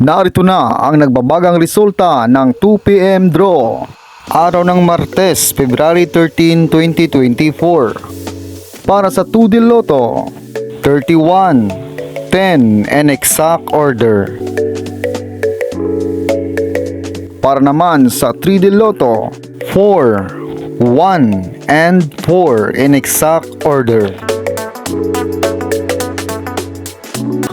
Narito na ang nagbabagang resulta ng 2pm draw. Araw ng Martes, February 13, 2024. Para sa 2 Del Lotto, 31, 10 and exact order. Para naman sa 3 Del Lotto, 4, 1 and 4 in exact order.